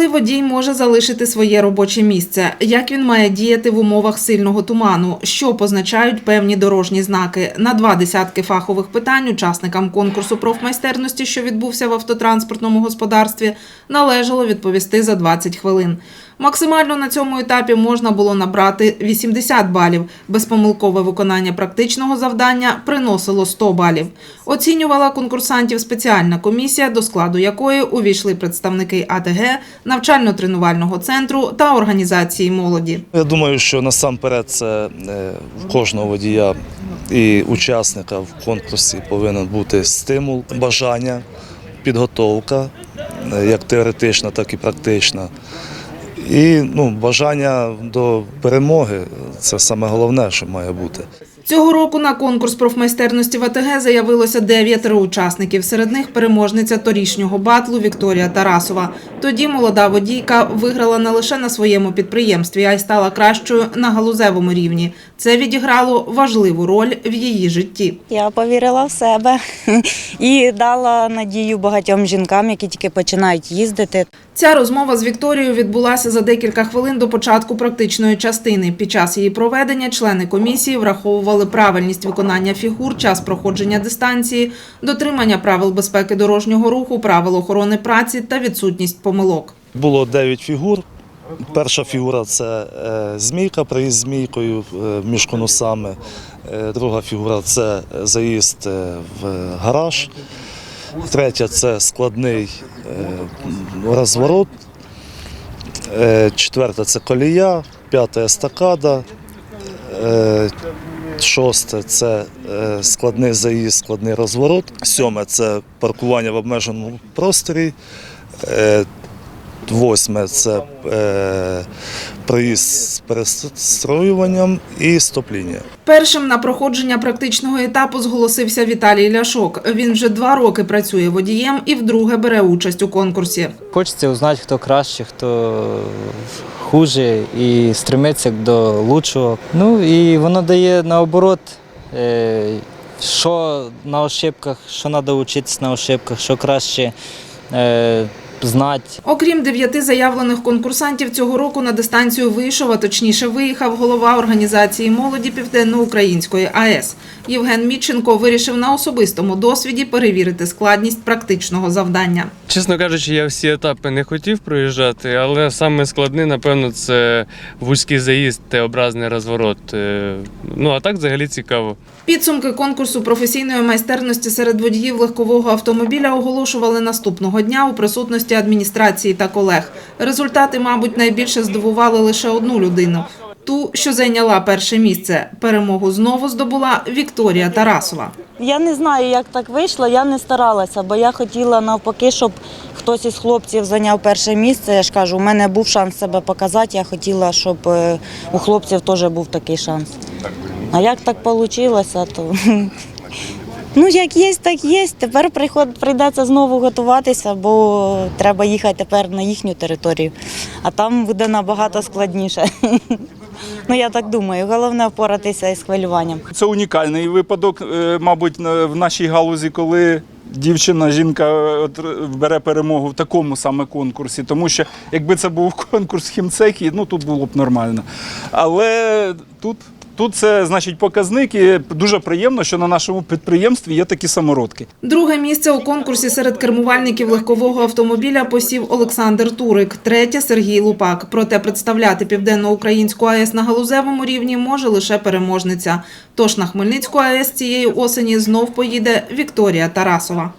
Коли водій може залишити своє робоче місце, як він має діяти в умовах сильного туману, що позначають певні дорожні знаки. На два десятки фахових питань учасникам конкурсу профмайстерності, що відбувся в автотранспортному господарстві, належало відповісти за 20 хвилин. Максимально на цьому етапі можна було набрати 80 балів. Безпомилкове виконання практичного завдання приносило 100 балів. Оцінювала конкурсантів спеціальна комісія, до складу якої увійшли представники АТГ, навчально-тренувального центру та організації молоді. Я думаю, що насамперед це е, в кожного водія і учасника в конкурсі повинен бути стимул, бажання, підготовка, е, як теоретична, так і практична. І ну, бажання до перемоги це саме головне, що має бути. Цього року на конкурс профмайстерності в АТГ заявилося дев'ятеро учасників. Серед них переможниця торішнього батлу Вікторія Тарасова. Тоді молода водійка виграла не лише на своєму підприємстві, а й стала кращою на галузевому рівні. Це відіграло важливу роль в її житті. Я повірила в себе і дала надію багатьом жінкам, які тільки починають їздити. Ця розмова з Вікторією відбулася за декілька хвилин до початку практичної частини. Під час її проведення члени комісії враховували правильність виконання фігур, час проходження дистанції, дотримання правил безпеки дорожнього руху, правил охорони праці та відсутність помилок. Було 9 фігур. Перша фігура це е, змійка, приїзд змійкою е, між конусами. Е, Друга фігура це заїзд в гараж. Третя це складний е, розворот. Е, Четверта це колія, п'ята естакада. Е, Шосте це складний заїзд, складний розворот. Сьоме це паркування в обмеженому просторі. Е, Восьме це е, проїзд з перестроюванням і стоп-лінія. Першим на проходження практичного етапу зголосився Віталій Ляшок. Він вже два роки працює водієм і вдруге бере участь у конкурсі. Хочеться узнати, хто краще, хто хуже, і стремитися до лучшого. Ну і воно дає наоборот, е, що на ошибках, що треба вчитися на ошибках, що краще е, знати. Окрім дев'яти заявлених конкурсантів, цього року на дистанцію вийшов, а точніше виїхав голова організації молоді Південноукраїнської АЕС. Євген Мітченко вирішив на особистому досвіді перевірити складність практичного завдання. Чесно кажучи, я всі етапи не хотів проїжджати, але саме складне, напевно, це вузький заїзд, Т-образний розворот. Е, Ну а так взагалі цікаво. Підсумки конкурсу професійної майстерності серед водіїв легкового автомобіля оголошували наступного дня у присутності адміністрації та колег. Результати, мабуть, найбільше здивували лише одну людину. Ту, що зайняла перше місце. Перемогу знову здобула Вікторія Тарасова. Я не знаю, як так вийшло, я не старалася, бо я хотіла навпаки, щоб хтось із хлопців зайняв перше місце. Я ж кажу, у мене був шанс себе показати. Я хотіла, щоб е, у хлопців теж був такий шанс. А як так вийшло, то ну як є, так є. Тепер приход, прийдеться знову готуватися, бо треба їхати тепер на їхню територію, а там буде набагато складніше. Ну я так думаю, головне впоратися із хвилюванням. Це унікальний випадок, е, мабуть, в нашій галузі, коли дівчина, жінка е, бере перемогу в такому саме конкурсі. Тому що якби це був конкурс в хімцехі, ну тут було б нормально. Але тут. Тут це значить показник, і дуже приємно, що на нашому підприємстві є такі самородки. Друге місце у конкурсі серед кермувальників легкового автомобіля посів Олександр Турик, третє Сергій Лупак. Проте представляти південноукраїнську АЕС на галузевому рівні може лише переможниця. Тож на Хмельницьку АЕС цієї осені знов поїде Вікторія Тарасова.